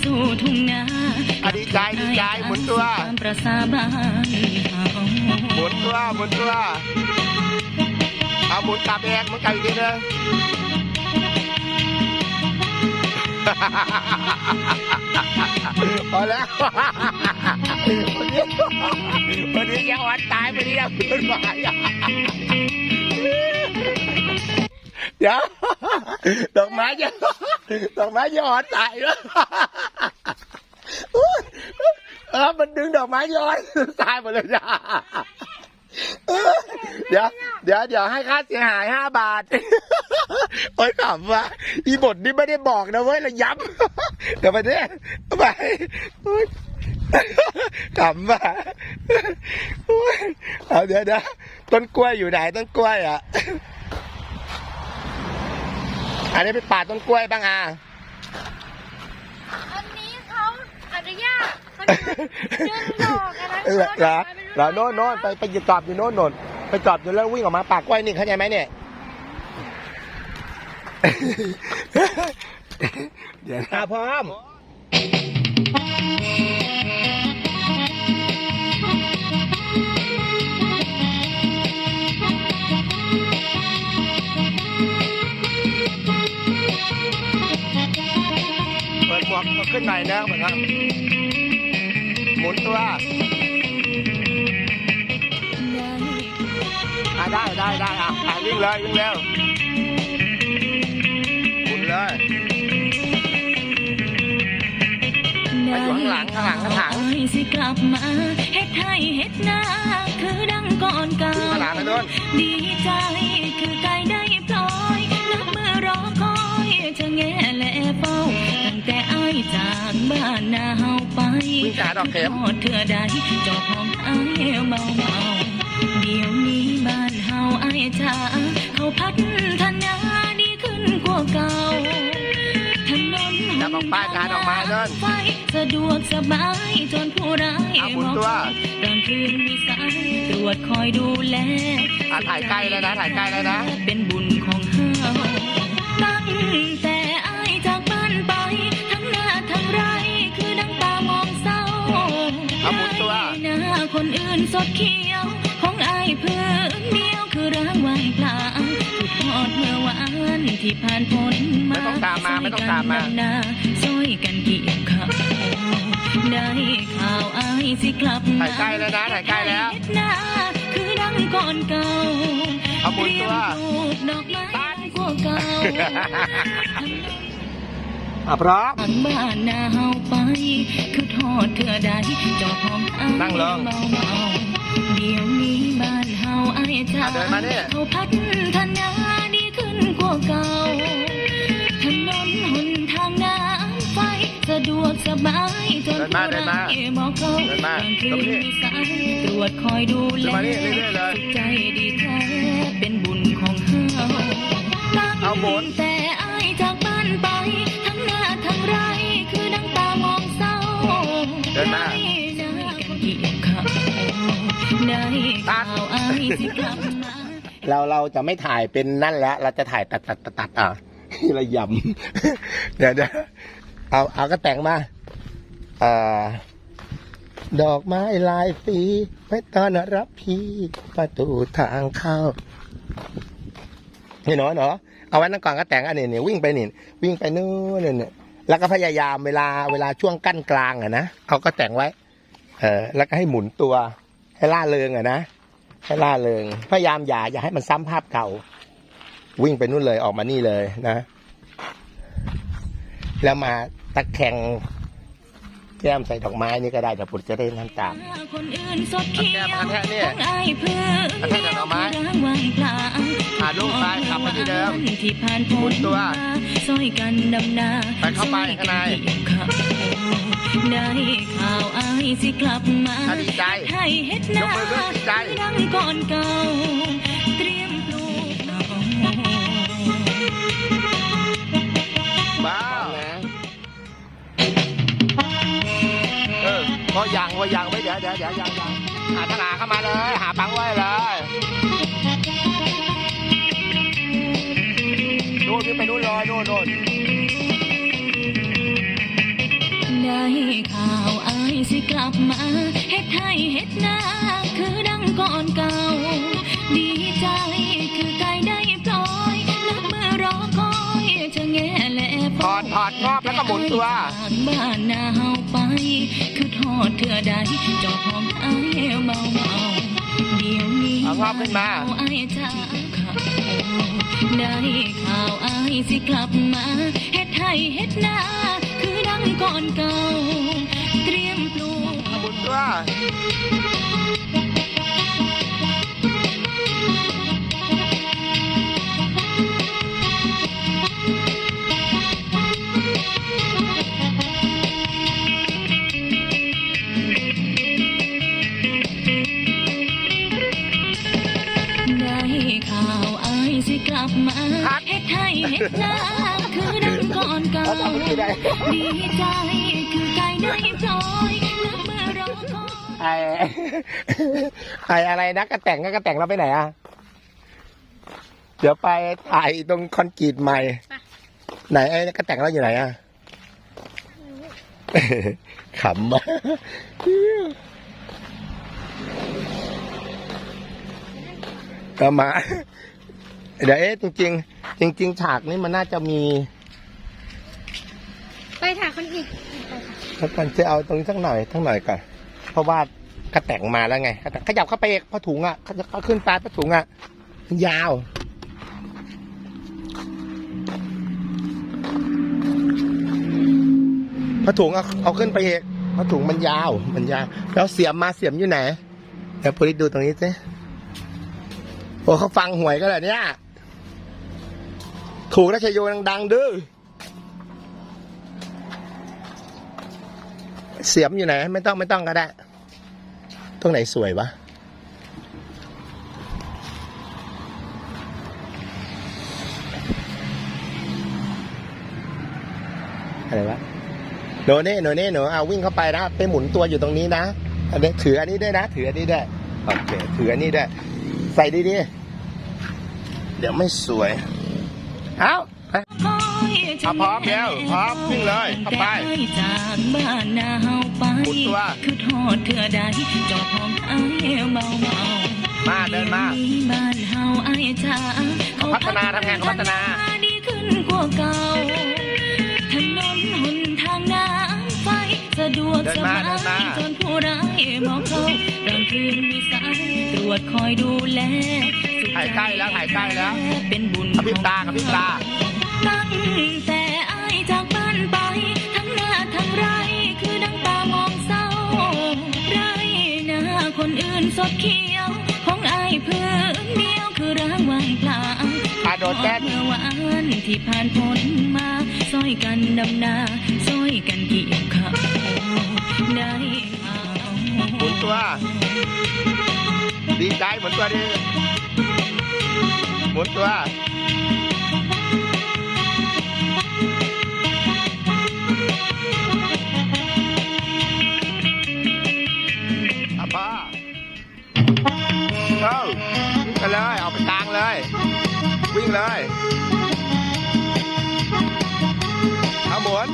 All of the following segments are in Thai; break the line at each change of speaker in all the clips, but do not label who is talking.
สู่ทุ่งนา
อะดีใจดีใจหมุนตัว
ตามประสาบ้านเฮา
หมุนตัวหมุนตัวเอาหมุนกลับเองหมุนกลับอีกทีนึงพอแล้ววันนี้ยังวันตายวันนี้ยังขึ้นมา เดี๋ยวดอกไม้จะดอกไม้จะอ่อนตายแล้วอุ๊ยเออมันดึงดอกไม้ย้อนตายหมดเลยจ้ะเดี๋ยวเดี๋ยวเดี๋ยวให้ค่าเสียหายห้าบาท โอ้ยขำว่ะอีบทนี่ไม่ได้บอกนะเว้ยเราย้ำเดี๋ยวไปเนี่ยไปโอ๊ยขำว่ะโอ๊ยเอาเดี๋ยวเดี๋ยวต้นกล้วยอยู่ไหนต้นกล้วยอะ อันนี้ไปปาดต้นกล้วยบ้างอะ
อันนี้เขาอนุญาตเขาดึงดอกอันนั้น
เออเหรอเหรอโน่นโน่นไปไปจอดอยู่โน่นโน่นไปจอดอยู่แล้ววิ่งออกมาปากกล้วยนี่เข้าใจไหมเนี่ยเดี๋ยวนะพร้อม ขึ้นหน่อยนะเหมือนกันหมุนตัวอะได้ได้ได้อะอะวิ่งเลยวิ่งเร็วหมุนเลยไปอยู่ข้างหลังข้างหลังข้างหลัง
สิกลับมาเฮ็ดให้เฮ็ดหน้าคือดังก่อนเก่า
ข้างหลังนะโน่น
ดีใจคือไก่ได้พลอยนับมือรอคอยจะแง่และเฝ้าตั้งแต่อ้าย จากบ้านนาเฮาไป
วิ่งจ่าดอกเข็ม
ทอดเถื่อใดเจ้าของอ้ายเมาเมาเดี๋ยวนี้บ้านเฮาอ้ายจ้าเขาพัฒนาดีขึ้นกว่าเก่าถนน
จับออกป้ายจานออกมาเดิน
ไฟสะดวกสบายจนผู้ร้าย
เอาหมุนตัว
กลางคืนมีสายตรวจคอยดูแล
อะถ่ายใกล้แล้วนะถ่ายใกล้แล้วนะ
เป็นบุญของเฮา ค
น
อื่นสดเขียว ของอายเพื่อนเดียวคือร้างว่างเปล่าสุดทอดเมื่อวานที่ผ่านพ้นมา
ไม่ต้องตามมาไม่ต้องตามมา
ช่วยกันดำนาช่วยกันเกี่ยวข้าวได้ข่าวอายสิกลับมา
ถ่ายใกล้แล้วนะถ่ายใกล้แล้ว
เฮ็ดนาคือดังก่อนเก่า
เอาหมุนตัว
เตรียมปลูกดอกไม้กว่าเก่า
อะพร้อม
ทางบ้านนาเฮาไป คือทอดเถื่อใดเจ้าของอ้าย
นั่งลง
เมาเมาเดี๋ยวนี้บ้านเฮาอ้ายจ้า
อะเดินมานี่
เขาพัฒนาดีขึ้นกว่าเก่า ถนนหนทางน้ำไฟสะดวกสบายจน
เดินมาเดินมา
ผู้ร้ยบอกเขา
เดินมา
กลางคื
ตรง
น
นี้
มีสายตรวจคอยดูแล
เดินมานี่เรื่อยๆเลย
สุขใจดีแท้เป็นบุญของเฮาตั้ง
เอาหมุน
แต่อายจากบ้านไป ได้ข่าวอายสิกลับมา
เราเราจะไม่ถ่ายเป็นนั่นแล้ว เราจะถ่ายตัดตัดตัดตัดอะระยำเดี๋ยวเดี๋ยวเอาเอาก็แต่งมาอ่อดอกไม้ลายสีไม่ต้อนรับพี่ประตูทางเข้านี่เนาะเนาะเอาไว้นั่งก่อนก็แต่งอันนี้เนี่ยวิ่งไปนี่วิ่งไปนู่นเนี่ยเนี่ยแล้วก็พยายามเวลาเวลาช่วงกั้นกลางอะนะเอาก็แต่งไว้ เออแล้วก็ให้หมุนตัว ให้ล่าเริงอะนะให้ล่าเริง พยายามอย่าอย่าให้มันซ้ำภาพเก่า วิ่งไปนู่นเลยออกมานี่เลยนะ แล้วมาตะแคงแก้มใส่ดอกไม้นี่ก็ได้เดี๋ยวปุตจะได้นั่นตาม
คนอื่นสดเขียว
กระแทกเนี่ย
ของอายเพื่อน
กระแทกกับดอกไม้
ร้างว่างเปล่า
อะลูกไปกลับมาที่เดิม
ที่ผ่าน
หมุ
พ้น
นตัว
มาซอยกันดำนา
ไปเข้าไปข้างใน
ช่วยกันเกี่ยวข้าวได้ข่าวอายสิกลับมา
อะดีใจ
ให้เฮ็ดนาย
กมือขึ้นดีใจ
ดังก่อนเก่าเตรียมปลูกดอก
บ้าเออพอยังพอยังไม่เดี๋ยวเดี๋ยวเดี๋ยวยังยังหาทนาเข้ามาเลย หาปังไว้เลย นู่นวิ่งไปนู่นเลยนู่นนู่น
กลับมาเฮ็ดให้เฮ็ดหน้าคือดังก่อนเก่า ดีใจคือไก่ได้ปล่อยนับมือรอคอยจะแง่และ
ถอดถอดงอบแล้วก็หมุนตัว
จากบ้านนาเฮาไป คือทอดเถื่อใดเจอของไอ้เมาเมาเดี๋ยวนี้
เอางอบขึ้นมา
ไอ้ชาข่าว ได้ข่าวไอ้สิกลับมาเฮ็ดไทยเฮ็ดนาคือดังก่อนเก่า เตรียมปลูก
หมุนตัว
น้าคือดังก่อนเก่าดีใจคือไก่ได้ปล่อยนับมือรอคอย
ไอไออะไรนะกระแต่งก็กระแต่งเราไปไหนอะ เดี๋ยวไปถ่ายตรงคอนกรีตใหม่ ไหนไอ้กระแต่งเราอยู่ไหนอะ ขำมากก็มา เดี๋ยวเอ๊ะจริงๆ จริงๆ ฉากนี้มันน่าจะมี
ไปถ่ายคนอีก
แล้วกันจะเอาตรงนี้สักหน่อยสักหน่อยก่อนเพราะว่ากระแต่งมาแล้วไงกระแต่งขยับเข้าไปอีกผ้าถุงอะเขาจะเขาขึ้นปลายผ้าถุงอะมันยาว ผ้าถุงเอาเอาขึ้นไปอีกผ้าถุงมันยาว มันยาว แล้วเสียมมาเสียมอยู่ไหน เดี๋ยวโพลิสดูตรงนี้สิโอ้เขาฟังหวยกันเหรอเนี่ย ถูกราชโยดังๆดื้อเสียมอยู่ไหน ไม่ต้องไม่ต้องก็ได้ ตรงไหนสวยวะอะไรวะหนูนี่หนูนี่หนูเอาวิ่งเข้าไปนะไปหมุนตัวอยู่ตรงนี้นะอันนี้ถืออันนี้ได้นะ ถืออันนี้ได้โอเคถืออันนี้ได้ ใส่ดีๆเดี๋ยวไม่สวย อ
ยจะ
อะพร้อมแล้วพร้อมวิ่งเลยเข้าไป
แต่จากบ้านนาเฮาไป
หมุนตัว
คือทอดเถื่อใดจอบของไอ้เมาเมา
มาเดินมา
บ้านเฮาไอ้จ้าเข
พัฒนาทำงานเขาพัฒนา
ดีขึ้นกว่าเก่าถนนหนทางน้ำไฟสะดวก
เดิน
ส
มา
บา
เดินมาย
จนผู้ร้ายมองเข้ากลางคืนมีสายตรวจคอยดูแลสุข
ถ่ายใกล้แล้วถ่ายใกล้แล้ว
เป็นบุญ
กระพริบตากระพริบตา
ตั้งแต่อายจากบ้านไป ทั้งหน้าทั้งไร คือดังตามองเศร้า ไรหน้าคนอื่นสดเขียว ของอายเพื่อนเดียวคือร่างว่างเปล่า
อะโดดแจ๊ด
เมื่อวานที่ผ่านพ้นมาซอยกันดำนาซอยกันเกี่ยวข้าวได้ข่าว
หมุนตัว ดีใจเหมุนตัวดีหมุนตัว วิ่งเลยเอาหมุน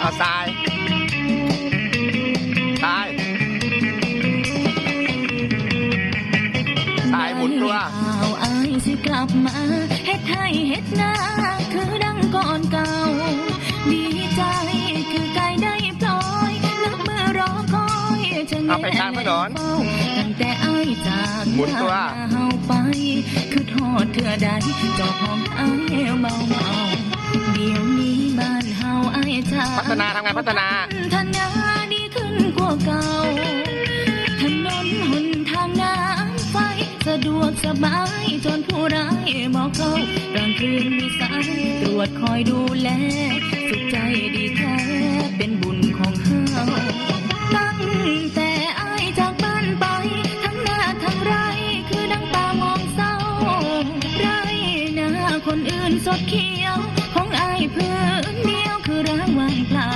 เอาทรายทรายทรายหมุนตัว
ได้ข่าวอายสิกลับมาเฮ็ดให้เฮ็ดนาคือดังก่อนเก่า
เอาไปกลางถนน
เฝ้าตั้งแต่อายจาก
หมุนตัว
บ้าเฮาไป คือทอดเถื่อใดเจอของอายเมาเมาเดี๋ยวนี้บ้านเฮาอายชา
พัฒนาทำงานพัฒนา
พัฒนาดีขึ้นกว่าเก่าถนนหนทางน้ำไฟสะดวกสบายจนผู้ร้ายบอกเขากลางคืนมีสายตรวจคอยดูแล สุขใจดีแท้เป็นบุญ ยวของอายเพื่อนเดียวคือร่างว่างเปล่า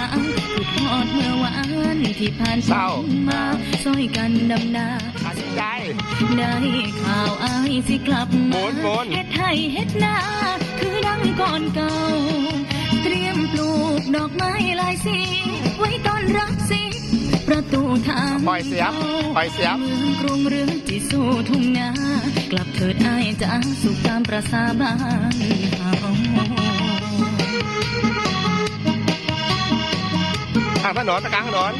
คือทอดเมื่อวานที่ผ่าน
เศร้า
มาซอยกันดำนา
ตัดสินใจ
ได้ข่าวอายสิกลับ
หมุ
มาน
หมุน
เฮ็ดให้เฮ็ดหน้าคือดังก่อนเก่า เตรียมปลูกดอกไม้หลายสีไว้ต้อนรับสิ ประตูทาง
ปล่อยเสียบปล่อยเสียบ
เมืองกรุงเรืองจีสู่ทุ่งนากลับเถิดไอ้ายจ้าสุขตามประสาบ้านเฮา
ทางถนนกลางถนน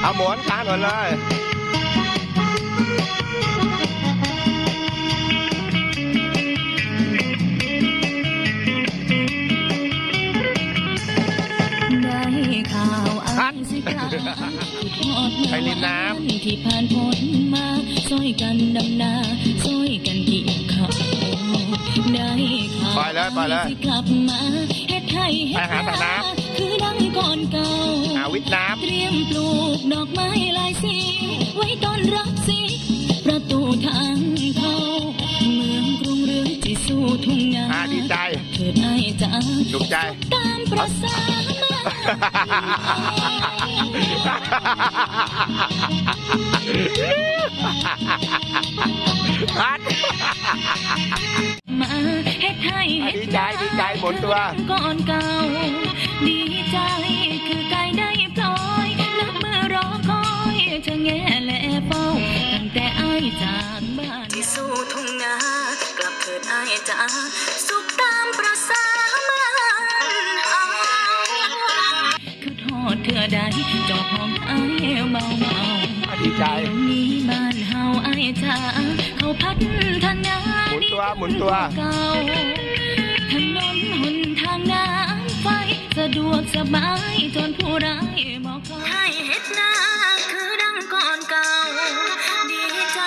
เอาหมวนกลางถนนเลย
อยกั
น
ดำนาซอยกันเกี่ยวข้าวได้ข่าว
ปล่อยเลยปล่อยเลย
สิกลับมาเฮ็ดให้เฮ็ด
ไปหาสระน้
คือดังก่อนเก่า
หาวิทย์น้
เตรียมปลูกดอกไม้หลายสี ไว้ต้อนรับสิ ประตูทางเข้า เมืองกรุงเรืองที่สู่ทุ่งนาำ
อ่าดีใจ
เถิดไอ้ายจ้า
ถูกใจ
ตามประสามา ให้เฮ็
ดีใจดีใจหมุนตัว
ก่อนเก่าดีใจคือไก่ได้ปล่อยนับมือรอคอยจะแง่และเฝ้าตั้งแต่ไอายจากบ้านที่สู่ทุ่งนากลับเถิดไอายจ้าสุขตามประสามันเฮาคือทอดเถื่อใดจอบห้องไอายเมาเมา
ดีใจ
เดี๋ยวนี้บ้านเฮาไอายจ้าเขาพัฒนา
หมุนตัวหมุนตัว
เก่าะดวกสบายจนผู้ใดบอกเขาให้เฮ็ดหน้าคือดังก่อนเก่าดีใจ